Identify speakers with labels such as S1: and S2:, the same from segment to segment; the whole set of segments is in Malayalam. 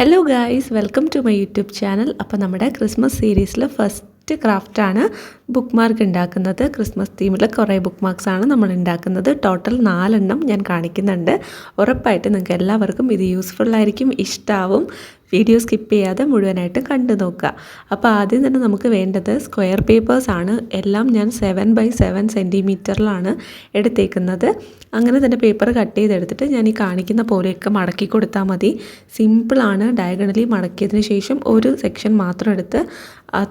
S1: Hello guys welcome to my YouTube channel അപ്പോൾ നമ്മുടെ ക്രിസ്മസ് സീരീസിൽ ഫസ്റ്റ് ക്രാഫ്റ്റാണ് ബുക്ക് മാർക്ക് ഉണ്ടാക്കുന്നത് ക്രിസ്മസ് തീമിൽ കുറേ ബുക്ക് മാർക്സ് ആണ് നമ്മൾ ഉണ്ടാക്കുന്നത്. ടോട്ടൽ നാലെണ്ണം ഞാൻ കാണിക്കുന്നുണ്ട്. ഉറപ്പായിട്ട് നിങ്ങൾക്ക് എല്ലാവർക്കും ഇത് യൂസ്ഫുൾ ആയിരിക്കും ഇഷ്ടാവും. വീഡിയോ സ്കിപ്പ് ചെയ്യാതെ മുഴുവനായിട്ട് കണ്ടു നോക്കുക. അപ്പോൾ ആദ്യം തന്നെ നമുക്ക് വേണ്ടത് സ്ക്വയർ പേപ്പേഴ്സ് ആണ്. എല്ലാം ഞാൻ സെവൻ ബൈ സെവൻ സെന്റിമീറ്ററിലാണ് എടുത്തേക്കുന്നത്. അങ്ങനെ തന്നെ പേപ്പർ കട്ട് ചെയ്തെടുത്തിട്ട് ഞാൻ ഈ കാണിക്കുന്ന പോലെയൊക്കെ മടക്കി കൊടുത്താൽ മതി. സിമ്പിളാണ് ഡയഗണലി മടക്കിയതിന് ശേഷം ഒരു സെക്ഷൻ മാത്രം എടുത്ത്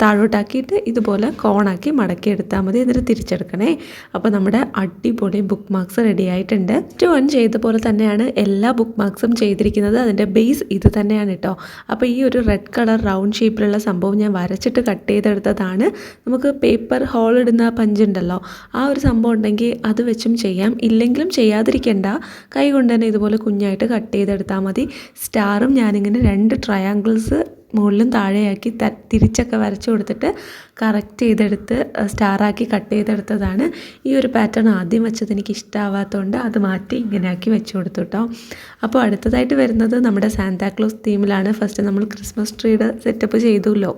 S1: താഴോട്ടാക്കിയിട്ട് ഇതുപോലെ കോണാക്കി മടക്കി എടുത്താൽ മതി എന്നിട്ട് തിരിച്ചെടുക്കണേ. അപ്പോൾ നമ്മുടെ അടിപൊളി ബുക്ക് മാർക്സ് റെഡി ആയിട്ടുണ്ട്. ടു വൺ ചെയ്ത പോലെ തന്നെയാണ് എല്ലാ ബുക്ക് മാർക്സും ചെയ്തിരിക്കുന്നത്. അതിന്റെ ബേസ് ഇത് തന്നെയാണ് കേട്ടോ അപ്പോൾ ഈ ഒരു റെഡ് കളർ റൗണ്ട് ഷേപ്പിലുള്ള സംഭവം ഞാൻ വരച്ചിട്ട് കട്ട് ചെയ്തെടുത്തതാണ്. നമുക്ക് പേപ്പർ ഹോൾ ഇടുന്ന പഞ്ചുണ്ടല്ലോ ആ ഒരു സംഭവം ഉണ്ടെങ്കിൽ അത് വെച്ചും ചെയ്യാം. ഇല്ലെങ്കിലും ചെയ്യാതിരിക്കേണ്ട. കൈ കൊണ്ട് തന്നെ ഇതുപോലെ കുഞ്ഞായിട്ട് കട്ട് ചെയ്തെടുത്താൽ മതി. സ്റ്റാറും ഞാനിങ്ങനെ രണ്ട് ട്രയാങ്കിൾസ് മുകളിലും താഴെയാക്കി ത തിരിച്ചൊക്കെ വരച്ച് കൊടുത്തിട്ട് കറക്റ്റ് ചെയ്തെടുത്ത് സ്റ്റാറാക്കി കട്ട് ചെയ്തെടുത്തതാണ്. ഈ ഒരു പാറ്റേൺ ആദ്യം വെച്ചത് എനിക്ക് ഇഷ്ടമാവാത്തതുകൊണ്ട് അത് മാറ്റി ഇങ്ങനെയാക്കി വെച്ച് കൊടുത്തു കേട്ടോ അപ്പോൾ അടുത്തതായിട്ട് വരുന്നത് നമ്മുടെ സാന്താക്ലോസ് തീമിലാണ് ഫസ്റ്റ് നമ്മൾ ക്രിസ്മസ് ട്രീയുടെ സെറ്റപ്പ് ചെയ്തുല്ലോ.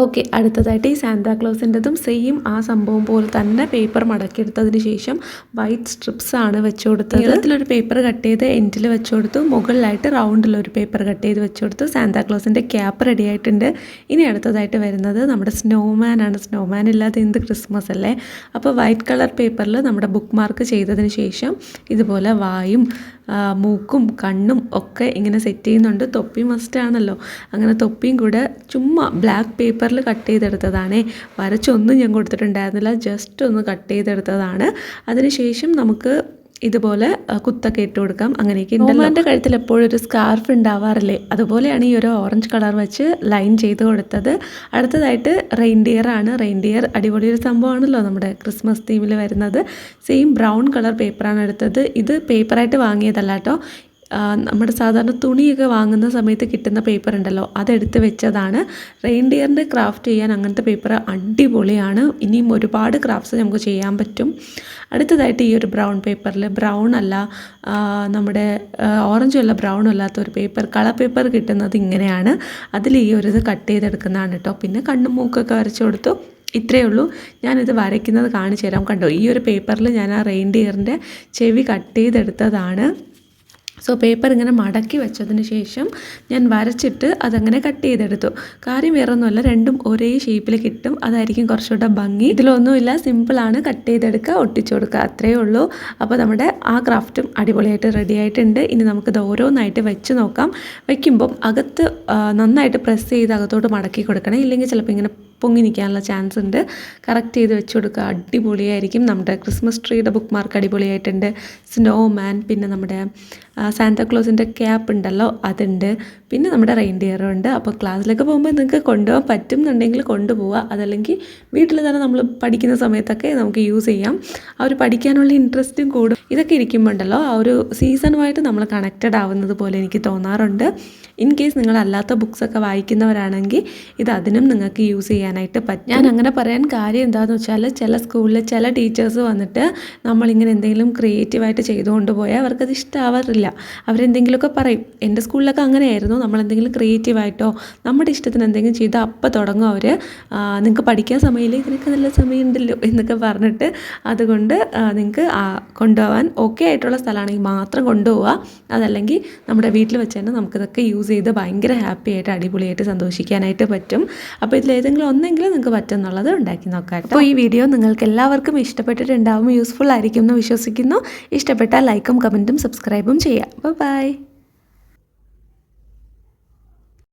S1: ഓക്കെ അടുത്തതായിട്ട് ഈ സാന്താക്ലോസിന്റെതും സെയിം ആ സംഭവം പോലെ തന്നെ പേപ്പർ മടക്കിയെടുത്തതിന് ശേഷം വൈറ്റ് സ്ട്രിപ്സ് ആണ് വെച്ചു കൊടുത്തത്. നീളത്തിലൊരു പേപ്പർ കട്ട് ചെയ്ത് എൻഡിൽ വെച്ചു കൊടുത്തു. മുകളിലായിട്ട് റൗണ്ടിലൊരു പേപ്പർ കട്ട് ചെയ്ത് വെച്ചു കൊടുത്തു. സാന്താക്ലോസിന്റെ ക്യാപ്പ് റെഡി ആയിട്ടുണ്ട്. ഇനി അടുത്തതായിട്ട് വരുന്നത് നമ്മുടെ സ്നോമാൻ ആണ്. സ്നോമാൻ ഇല്ലാതെ എന്ത് ക്രിസ്മസ് അല്ലേ? അപ്പോൾ വൈറ്റ് കളർ പേപ്പറിൽ നമ്മുടെ ബുക്ക് മാർക്ക് ചെയ്തതിന് ശേഷം ഇതുപോലെ വായും മൂക്കും കണ്ണും ഒക്കെ ഇങ്ങനെ സെറ്റ് ചെയ്യുന്നുണ്ട്. തൊപ്പി മസ്റ്റാണല്ലോ അങ്ങനെ തൊപ്പിയും കൂടെ ചുമ്മാ ബ്ലാക്ക് പേപ്പറിൽ കട്ട് ചെയ്തെടുത്തതാണേ. വരച്ചൊന്നും ഞാൻ കൊടുത്തിട്ടുണ്ടായിരുന്നില്ല. ജസ്റ്റ് ഒന്ന് കട്ട് ചെയ്തെടുത്തതാണ്. അതിനുശേഷം നമുക്ക് ഇതുപോലെ കുത്തൊക്കെ ഇട്ട് കൊടുക്കാം. അങ്ങനെയൊക്കെ ഉണ്ടല്ലോ. കഴുത്തിൽ എപ്പോഴും ഒരു സ്കാർഫ് ഉണ്ടാവാറില്ലേ? അതുപോലെയാണ് ഈ ഒരു ഓറഞ്ച് കളർ വെച്ച് ലൈൻ ചെയ്ത് കൊടുത്തത്. അടുത്തതായിട്ട് റെയിൻഡിയർ ആണ്. റെയിൻഡിയർ അടിപൊളി ഒരു സംഭവമാണല്ലോ നമ്മുടെ ക്രിസ്മസ് തീമിൽ വരുന്നത്. സെയിം ബ്രൗൺ കളർ പേപ്പറാണ് എടുത്തത്. ഇത് പേപ്പറായിട്ട് വാങ്ങിയതല്ല കേട്ടോ. നമ്മുടെ സാധാരണ തുണിയൊക്കെ വാങ്ങുന്ന സമയത്ത് കിട്ടുന്ന പേപ്പർ ഉണ്ടല്ലോ അതെടുത്ത് വെച്ചതാണ്. റെയിൻഡിയറിന്റെ ക്രാഫ്റ്റ് ചെയ്യാൻ അങ്ങനത്തെ പേപ്പർ അടിപൊളിയാണ്. ഇനിയും ഒരുപാട് ക്രാഫ്റ്റ്സ് നമുക്ക് ചെയ്യാൻ പറ്റും. അടുത്തതായിട്ട് ഈ ഒരു ബ്രൗൺ പേപ്പറിൽ ബ്രൗൺ അല്ല നമ്മുടെ ഓറഞ്ചും അല്ല ബ്രൗണും അല്ലാത്ത ഒരു പേപ്പർ കളർ പേപ്പർ കിട്ടുന്നത് ഇങ്ങനെയാണ്. അതിൽ ഈ ഒരു ഇത് കട്ട് ചെയ്തെടുക്കുന്നതാണ് കേട്ടോ പിന്നെ കണ്ണും മൂക്കൊക്കെ വരച്ചു കൊടുത്തു. ഇത്രയേ ഉള്ളൂ. ഞാനിത് വരയ്ക്കുന്നത് കാണിച്ചു തരാം. കണ്ടോ ഈ ഒരു പേപ്പറിൽ ഞാൻ ആ റെയിൻഡിയറിന്റെ ചെവി കട്ട് ചെയ്തെടുത്തതാണ്. സോ പേപ്പർ ഇങ്ങനെ മടക്കി വെച്ചതിന് ശേഷം ഞാൻ വരച്ചിട്ട് അതങ്ങനെ കട്ട് ചെയ്തെടുത്തു. കാര്യം വേറൊന്നുമല്ല രണ്ടും ഒരേ ഷേപ്പിൽ കിട്ടും. അതായിരിക്കും കുറച്ചുകൂടെ ഭംഗി. ഇതിലൊന്നുമില്ല സിമ്പിളാണ് കട്ട് ചെയ്തെടുക്കുക ഒട്ടിച്ചു കൊടുക്കുക. അത്രയേ ഉള്ളൂ. അപ്പോൾ നമ്മുടെ ആ ക്രാഫ്റ്റും അടിപൊളിയായിട്ട് റെഡി ആയിട്ടുണ്ട്. ഇനി നമുക്കിത് ഓരോന്നായിട്ട് വെച്ച് നോക്കാം. വയ്ക്കുമ്പം അകത്ത് നന്നായിട്ട് പ്രസ് ചെയ്ത് അകത്തോട്ട് മടക്കി കൊടുക്കണം. ഇല്ലെങ്കിൽ ചിലപ്പോൾ ഇങ്ങനെ പൊങ്ങി നിൽക്കാനുള്ള ചാൻസ് ഉണ്ട്. കറക്റ്റ് ചെയ്ത് വെച്ച് കൊടുക്കുക. അടിപൊളിയായിരിക്കും. നമ്മുടെ ക്രിസ്മസ് ട്രീയുടെ ബുക്ക് മാർക്ക് അടിപൊളിയായിട്ടുണ്ട്. സ്നോ മാൻ പിന്നെ നമ്മുടെ സാന്താക്ലോസിന്റെ ക്യാപ്പ് ഉണ്ടല്ലോ അതുണ്ട്. പിന്നെ നമ്മുടെ റെയിൻഡിയറും ഉണ്ട്. അപ്പോൾ ക്ലാസ്സിലൊക്കെ പോകുമ്പോൾ നിങ്ങൾക്ക് കൊണ്ടുപോകാൻ പറ്റും എന്നുണ്ടെങ്കിൽ കൊണ്ടുപോവുക. അതല്ലെങ്കിൽ വീട്ടിൽ തന്നെ നമ്മൾ പഠിക്കുന്ന സമയത്തൊക്കെ നമുക്ക് യൂസ് ചെയ്യാം. ആ ഒരു പഠിക്കാനുള്ള ഇൻട്രസ്റ്റും കൂടും. ഇതൊക്കെ ഇരിക്കുമ്പോണ്ടല്ലോ ആ ഒരു സീസണുമായിട്ട് നമ്മൾ കണക്റ്റഡ് ആവുന്നത് പോലെ എനിക്ക് തോന്നാറുണ്ട്. ഇൻ കേസ് നിങ്ങൾ അല്ലാത്ത ബുക്സൊക്കെ വായിക്കുന്നവരാണെങ്കിൽ ഇത് അതിനും നിങ്ങൾക്ക് യൂസ് ചെയ്യാനായിട്ട് പറ്റും. ഞാൻ അങ്ങനെ പറയാൻ കാര്യം എന്താണെന്ന് വെച്ചാൽ ചില സ്കൂളിൽ ചില ടീച്ചേഴ്സ് വന്നിട്ട് നമ്മളിങ്ങനെ എന്തെങ്കിലും ക്രിയേറ്റീവായിട്ട് ചെയ്തുകൊണ്ട് പോയാൽ അവർക്കത് ഇഷ്ടമാവാറില്ല അവരെന്തെങ്കിലുമൊക്കെ പറയും എന്റെ സ്കൂളിലൊക്കെ അങ്ങനെയായിരുന്നു നമ്മൾ എന്തെങ്കിലും ക്രിയേറ്റീവായിട്ടോ നമ്മുടെ ഇഷ്ടത്തിന് എന്തെങ്കിലും ചെയ്താൽ അപ്പം തുടങ്ങും അവർ നിങ്ങൾക്ക് പഠിക്കാൻ സമയമില്ല? ഇതിനൊക്കെ നല്ല സമയമുണ്ടല്ലോ എന്നൊക്കെ പറഞ്ഞിട്ട് അതുകൊണ്ട് നിങ്ങൾക്ക് കൊണ്ടുപോകാൻ ഓക്കെ ആയിട്ടുള്ള സ്ഥലമാണെങ്കിൽ മാത്രം കൊണ്ടുപോവുക. അതല്ലെങ്കിൽ നമ്മുടെ വീട്ടിൽ വെച്ച് തന്നെ നമുക്കിതൊക്കെ യൂസ് ചെയ്ത് ഭയങ്കര ഹാപ്പി ആയിട്ട് അടിപൊളിയായിട്ട് സന്തോഷിക്കാനായിട്ട് പറ്റും. അപ്പോൾ ഇതിലേതെങ്കിലും ഒന്നെങ്കിലും നിങ്ങൾക്ക് പറ്റും എന്നുള്ളത് ഉണ്ടാക്കി നോക്കാം അപ്പോൾ ഈ വീഡിയോ നിങ്ങൾക്ക് എല്ലാവർക്കും ഇഷ്ടപ്പെട്ടിട്ടുണ്ടാവും യൂസ്ഫുൾ ആയിരിക്കും എന്ന് വിശ്വസിക്കുന്നു. ഇഷ്ടപ്പെട്ടാൽ ലൈക്കും കമന്റും സബ്സ്ക്രൈബും ചെയ്യാം. ബൈ